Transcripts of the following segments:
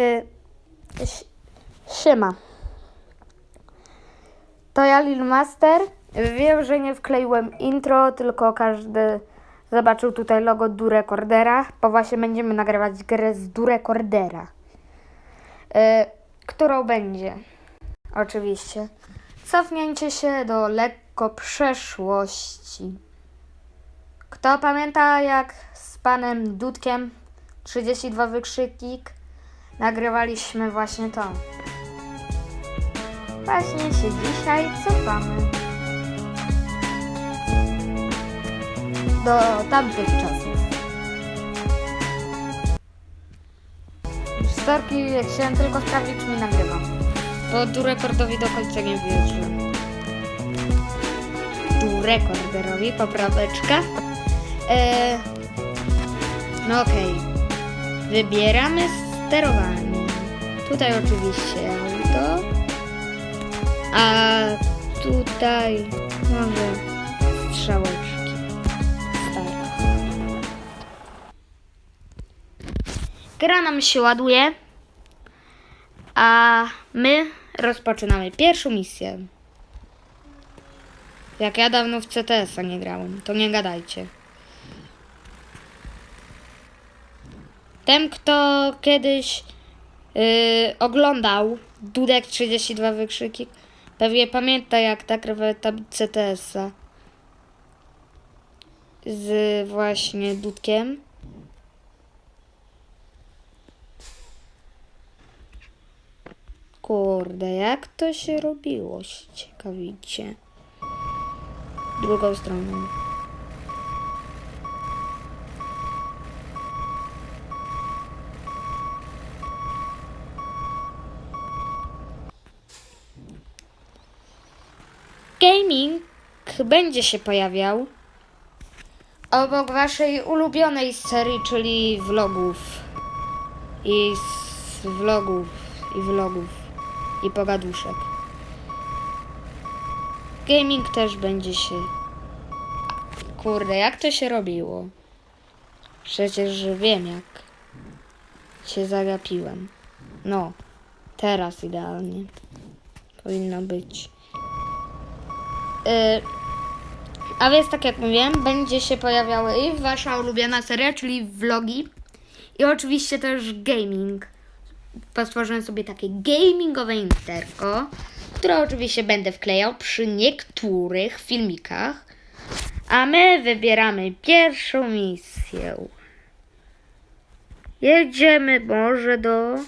Y, si- siema. To ja Lil Master. Wiem, że nie wkleiłem intro, tylko każdy zobaczył tutaj logo Du Recordera, bo właśnie będziemy nagrywać grę z Du Recordera. Y, którą będzie? Oczywiście. Cofnięcie się do lekko przeszłości. Kto pamięta jak z panem Dudkiem 32 wykrzyknik nagrywaliśmy właśnie to. Właśnie się dzisiaj cofamy. Do tamtych czasów. Storki chciałem tylko sprawdzić, czy mi nagrywam. Bo du rekordowi do końca nie wierzę. Du rekorderowi popraweczka. E, no okej. Wybieramy sterowanie. Tutaj oczywiście auto. A tutaj może strzałeczki. Stare. Gra nam się ładuje. A my rozpoczynamy pierwszą misję. Jak ja dawno w CTS-a nie grałem, to nie gadajcie. Ten, kto kiedyś yy, oglądał Dudek 32 wykrzyki, pewnie pamięta jak ta CTS-a z właśnie Dudkiem. Kurde, jak to się robiło? Ciekawicie. Drugą stroną. Gaming będzie się pojawiał obok waszej ulubionej serii, czyli vlogów. I vlogów, i vlogów, i pogaduszek. Gaming też będzie się. Kurde, jak to się robiło? Przecież wiem jak. Się zagapiłem. No, teraz idealnie. Powinno być. Y, a więc tak jak mówiłem, będzie się pojawiały i wasza ulubiona seria, czyli vlogi i oczywiście też gaming. Postworzyłem sobie takie gamingowe interko, które oczywiście będę wklejał przy niektórych filmikach. A my wybieramy pierwszą misję. Jedziemy może do...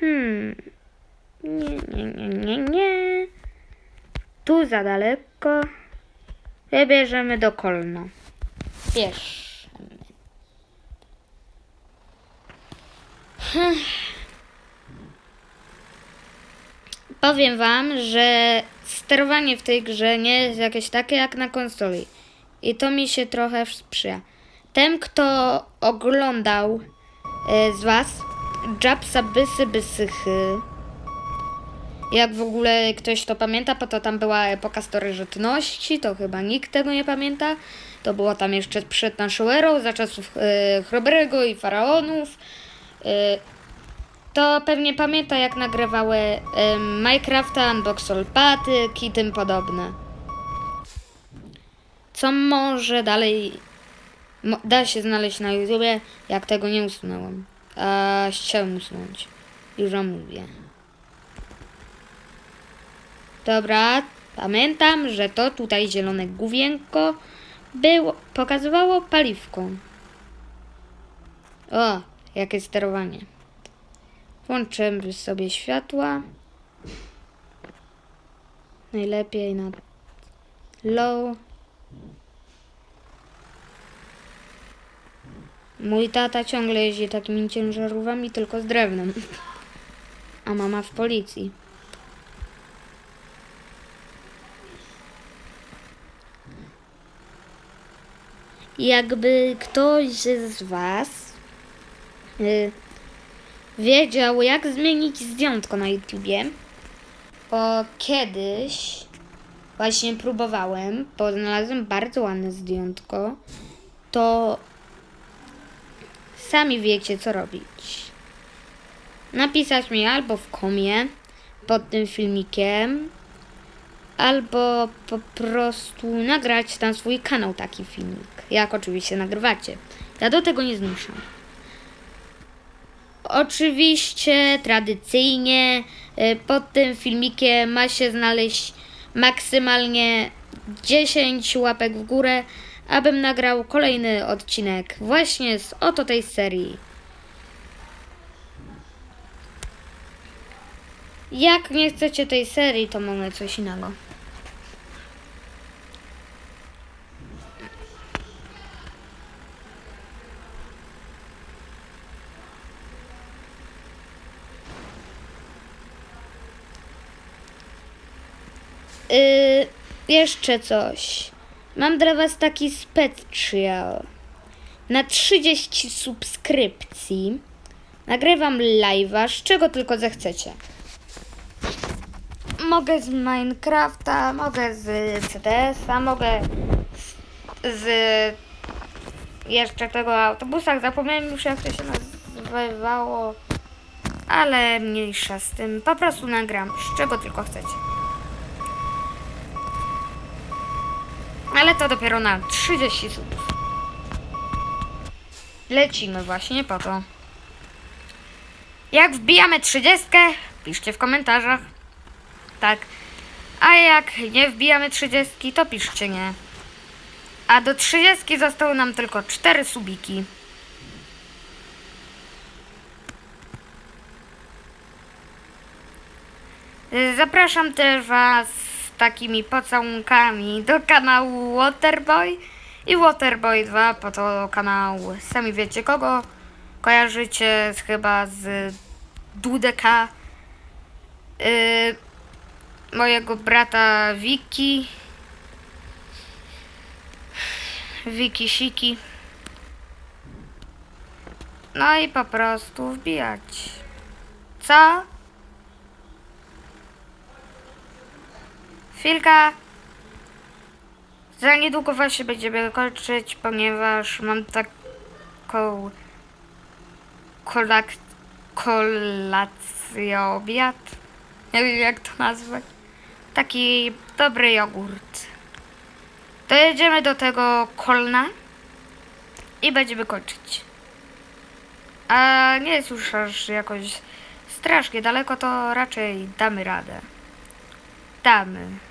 Hmm... Nie, nie, nie, nie, nie. Tu za daleko. Wybierzemy do Kolna. Bierzemy. Hmm. Powiem wam, że sterowanie w tej grze nie jest jakieś takie jak na konsoli. I to mi się trochę sprzyja. Ten, kto oglądał e, z was Japsa Bysy Bysychy, jak w ogóle ktoś to pamięta, bo to tam była epoka starożytności, to chyba nikt tego nie pamięta. To było tam jeszcze przed naszą erą, za czasów e, Chrobrego i Faraonów. E, to pewnie pamięta, jak nagrywały e, Minecrafta, Unboxol Patyk i tym podobne. Co może dalej mo, da się znaleźć na YouTubie, jak tego nie usunąłem. A chciałem usunąć. Już wam mówię. Dobra, pamiętam, że to tutaj zielone główienko było, pokazywało paliwko. O, jakie sterowanie. Włączymy sobie światła. Najlepiej na low. Mój tata ciągle jeździ takimi ciężarówkami, tylko z drewnem. A mama w policji. Jakby ktoś z Was y, wiedział, jak zmienić zdjątko na YouTubie, bo kiedyś właśnie próbowałem, bo znalazłem bardzo ładne zdjątko, to Sami wiecie, co robić. Napisać mi albo w komie pod tym filmikiem, albo po prostu nagrać tam swój kanał taki filmik. Jak oczywiście nagrywacie. Ja do tego nie zmuszam. Oczywiście tradycyjnie y, pod tym filmikiem ma się znaleźć maksymalnie 10 łapek w górę, abym nagrał kolejny odcinek właśnie z oto tej serii. Jak nie chcecie tej serii, to mamy coś innego. Yy, jeszcze coś. Mam dla Was taki specjal. Na 30 subskrypcji nagrywam live'a, z czego tylko zechcecie. Mogę z Minecrafta, mogę z CDS-a, mogę z jeszcze tego autobusa. Zapomniałem już jak to się nazywało, ale mniejsza z tym. Po prostu nagram, z czego tylko chcecie. Ale to dopiero na 30 subów. Lecimy właśnie po to. Jak wbijamy 30, piszcie w komentarzach. Tak. A jak nie wbijamy 30, to piszcie nie. A do 30 zostały nam tylko 4 subiki. Zapraszam też Was takimi pocałunkami do kanału Waterboy i Waterboy 2, po to kanał sami wiecie kogo. Kojarzycie z, chyba z Dudeka, y, mojego brata Wiki, Wiki Siki. No i po prostu wbijać. Co? Chwilka. Za niedługo właśnie będziemy kończyć, ponieważ mam taką kolak kolację, obiad. Nie wiem jak to nazwać. Taki dobry jogurt. Dojedziemy do tego kolna i będziemy kończyć. A nie jest już aż jakoś strasznie daleko, to raczej damy radę. Damy.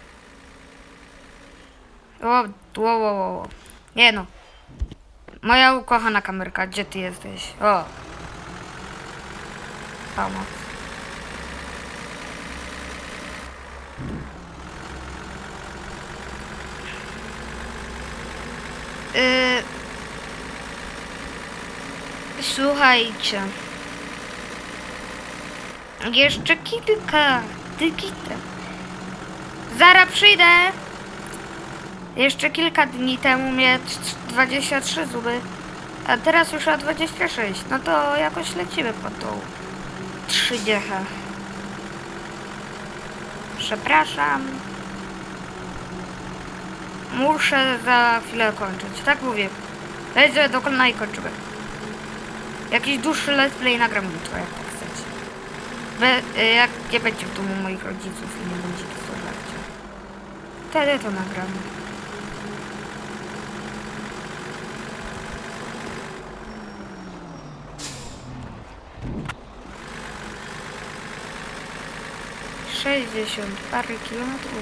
O, o, o, o. Nie no. Moja ukochana kamerka, gdzie ty jesteś? O. Pomoc. Yy, słuchajcie. Jeszcze kilka. Dygita. Zara przyjdę. Jeszcze kilka dni temu mieć 23 zuby, a teraz już o 26. No to jakoś lecimy po tą 30. Przepraszam. Muszę za chwilę kończyć. Tak mówię. Lecę do kolna i kończymy. Jakiś dłuższy let's play nagram jutro, jak tak chcecie. Be, jak nie będzie w domu moich rodziców i nie będzie kto Wtedy to nagramy. 60 parę kilometrów.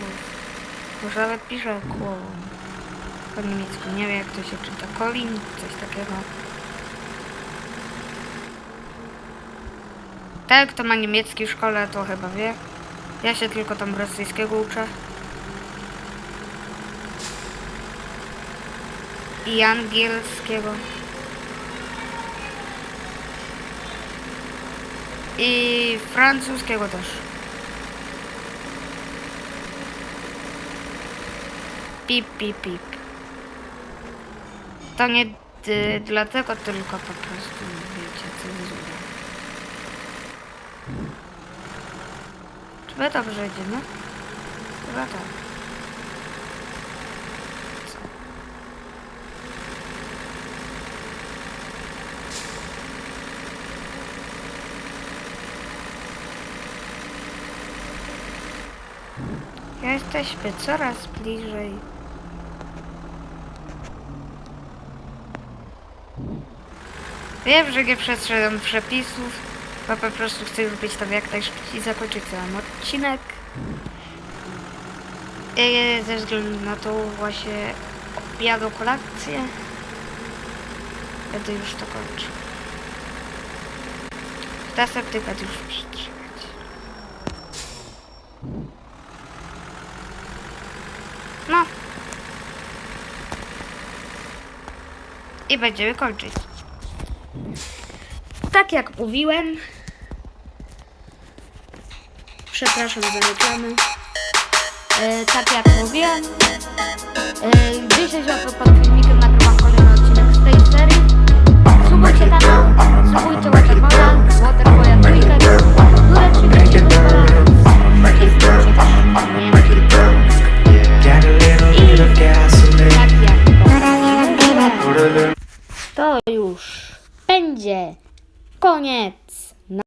Może nawet piszę koło po niemiecku. Nie wiem jak to się czyta. Kolin, coś takiego. Tak, kto ma niemiecki w szkole, to chyba wie. Ja się tylko tam rosyjskiego uczę. I angielskiego. I francuskiego też. Pip, pip, pip. To nie y, dlatego tylko po prostu wiecie, co zrobię. Chyba dobrze idziemy. No? Chyba tak. Jesteśmy coraz bliżej Wiem, że nie przestrzegam przepisów, bo po prostu chcę być tam jak najszybciej zakończyć ten odcinek. I ze względu na to właśnie obiadu kolację będę już to kończył. Następny będę już przytrzymać. No. I będziemy kończyć. Tak jak mówiłem. Przepraszam za reklamę. E, tak jak mówiłem. E, 10 łapek pod filmikiem to mówiłem,